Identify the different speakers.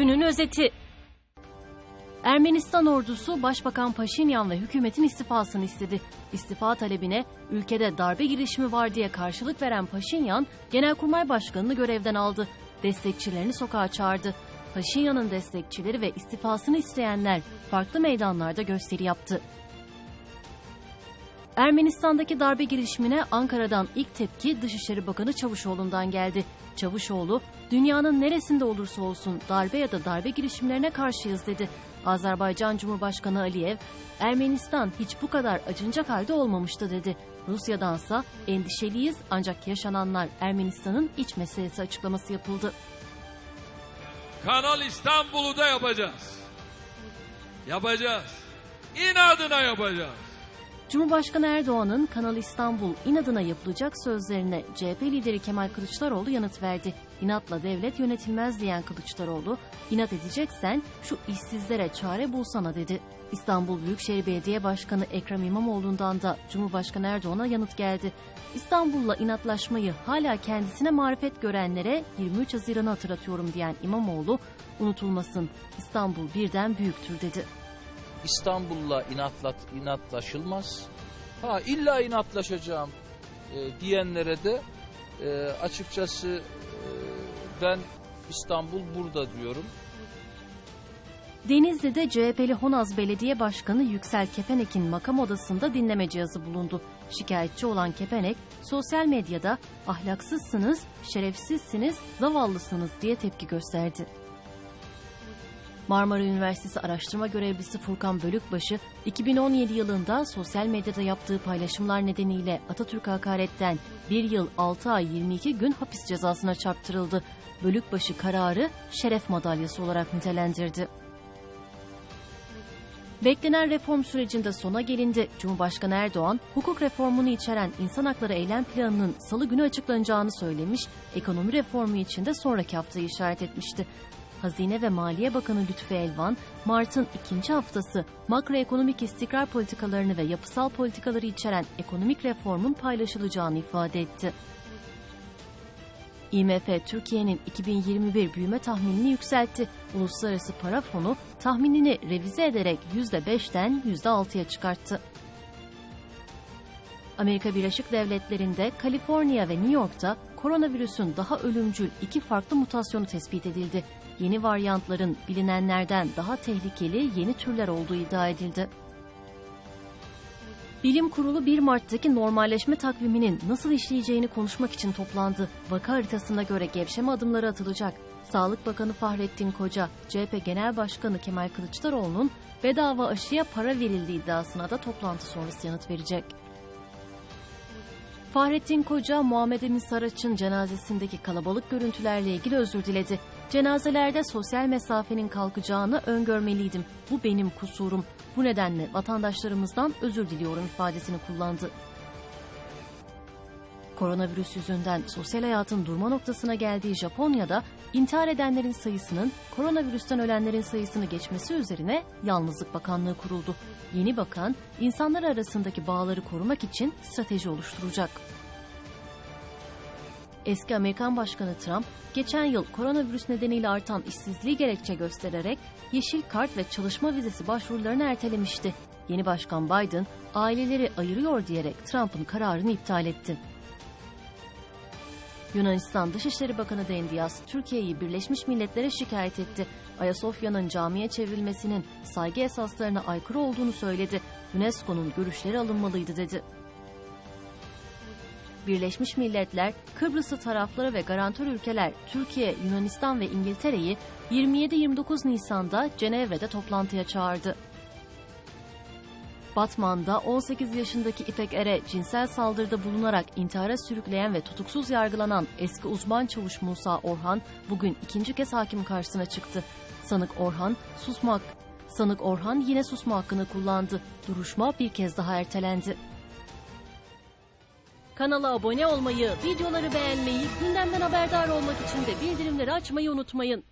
Speaker 1: Günün özeti. Ermenistan ordusu Başbakan Paşinyan ve hükümetin istifasını istedi. İstifa talebine ülkede darbe girişimi var diye karşılık veren Paşinyan, Genelkurmay Başkanı'nı görevden aldı. Destekçilerini sokağa çağırdı. Paşinyan'ın destekçileri ve istifasını isteyenler farklı meydanlarda gösteri yaptı. Ermenistan'daki darbe girişimine Ankara'dan ilk tepki Dışişleri Bakanı Çavuşoğlu'ndan geldi. Çavuşoğlu, dünyanın neresinde olursa olsun darbe ya da darbe girişimlerine karşıyız dedi. Azerbaycan Cumhurbaşkanı Aliyev, Ermenistan hiç bu kadar acınacak halde olmamıştı dedi. Rusya'dansa endişeliyiz ancak yaşananlar Ermenistan'ın iç meselesi açıklaması yapıldı.
Speaker 2: Kanal İstanbul'u da yapacağız. Yapacağız. İnadına yapacağız.
Speaker 1: Cumhurbaşkanı Erdoğan'ın Kanal İstanbul inadına yapılacak sözlerine CHP lideri Kemal Kılıçdaroğlu yanıt verdi. İnatla devlet yönetilmez diyen Kılıçdaroğlu, inat edeceksen şu işsizlere çare bulsana dedi. İstanbul Büyükşehir Belediye Başkanı Ekrem İmamoğlu'ndan da Cumhurbaşkanı Erdoğan'a yanıt geldi. İstanbul'la inatlaşmayı hala kendisine marifet görenlere 23 Haziran'ı hatırlatıyorum diyen İmamoğlu, unutulmasın İstanbul birden büyüktür dedi.
Speaker 3: İstanbul'la inatla, inatlaşılmaz. Ha illa inatlaşacağım e, diyenlere de e, açıkçası e, ben İstanbul burada diyorum.
Speaker 1: Denizli'de CHP'li Honaz Belediye Başkanı Yüksel Kepenek'in makam odasında dinleme cihazı bulundu. Şikayetçi olan Kepenek, sosyal medyada ahlaksızsınız, şerefsizsiniz, zavallısınız diye tepki gösterdi. Marmara Üniversitesi araştırma görevlisi Furkan Bölükbaşı, 2017 yılında sosyal medyada yaptığı paylaşımlar nedeniyle Atatürk'e hakaretten 1 yıl 6 ay 22 gün hapis cezasına çarptırıldı. Bölükbaşı kararı şeref madalyası olarak nitelendirdi. Beklenen reform sürecinde sona gelindi. Cumhurbaşkanı Erdoğan, hukuk reformunu içeren insan hakları eylem planının salı günü açıklanacağını söylemiş, ekonomi reformu için de sonraki haftayı işaret etmişti. Hazine ve Maliye Bakanı Lütfü Elvan, Mart'ın ikinci haftası makroekonomik istikrar politikalarını ve yapısal politikaları içeren ekonomik reformun paylaşılacağını ifade etti. IMF Türkiye'nin 2021 büyüme tahminini yükseltti. Uluslararası Para Fonu tahminini revize ederek %5'ten %6'ya çıkarttı. Amerika Birleşik Devletleri'nde Kaliforniya ve New York'ta koronavirüsün daha ölümcül iki farklı mutasyonu tespit edildi. Yeni varyantların bilinenlerden daha tehlikeli yeni türler olduğu iddia edildi. Bilim Kurulu 1 Mart'taki normalleşme takviminin nasıl işleyeceğini konuşmak için toplandı. Vaka haritasına göre gevşeme adımları atılacak. Sağlık Bakanı Fahrettin Koca, CHP Genel Başkanı Kemal Kılıçdaroğlu'nun bedava aşıya para verildiği iddiasına da toplantı sonrası yanıt verecek. Fahrettin Koca, Muhammed Emin Saraç'ın cenazesindeki kalabalık görüntülerle ilgili özür diledi. Cenazelerde sosyal mesafenin kalkacağını öngörmeliydim. Bu benim kusurum. Bu nedenle vatandaşlarımızdan özür diliyorum ifadesini kullandı. Koronavirüs yüzünden sosyal hayatın durma noktasına geldiği Japonya'da intihar edenlerin sayısının koronavirüsten ölenlerin sayısını geçmesi üzerine Yalnızlık Bakanlığı kuruldu. Yeni bakan insanlar arasındaki bağları korumak için strateji oluşturacak. Eski Amerikan Başkanı Trump, geçen yıl koronavirüs nedeniyle artan işsizliği gerekçe göstererek yeşil kart ve çalışma vizesi başvurularını ertelemişti. Yeni Başkan Biden, aileleri ayırıyor diyerek Trump'ın kararını iptal etti. Yunanistan Dışişleri Bakanı Dendias, Türkiye'yi Birleşmiş Milletler'e şikayet etti. Ayasofya'nın camiye çevrilmesinin saygı esaslarına aykırı olduğunu söyledi. UNESCO'nun görüşleri alınmalıydı dedi. Birleşmiş Milletler, Kıbrıs'ı tarafları ve garantör ülkeler Türkiye, Yunanistan ve İngiltere'yi 27-29 Nisan'da Cenevre'de toplantıya çağırdı. Batman'da 18 yaşındaki İpek Er'e cinsel saldırıda bulunarak intihara sürükleyen ve tutuksuz yargılanan eski uzman çavuş Musa Orhan bugün ikinci kez hakim karşısına çıktı. Sanık Orhan susmak Sanık Orhan yine susma hakkını kullandı. Duruşma bir kez daha ertelendi. Kanala abone olmayı, videoları beğenmeyi, gündemden haberdar olmak için de bildirimleri açmayı unutmayın.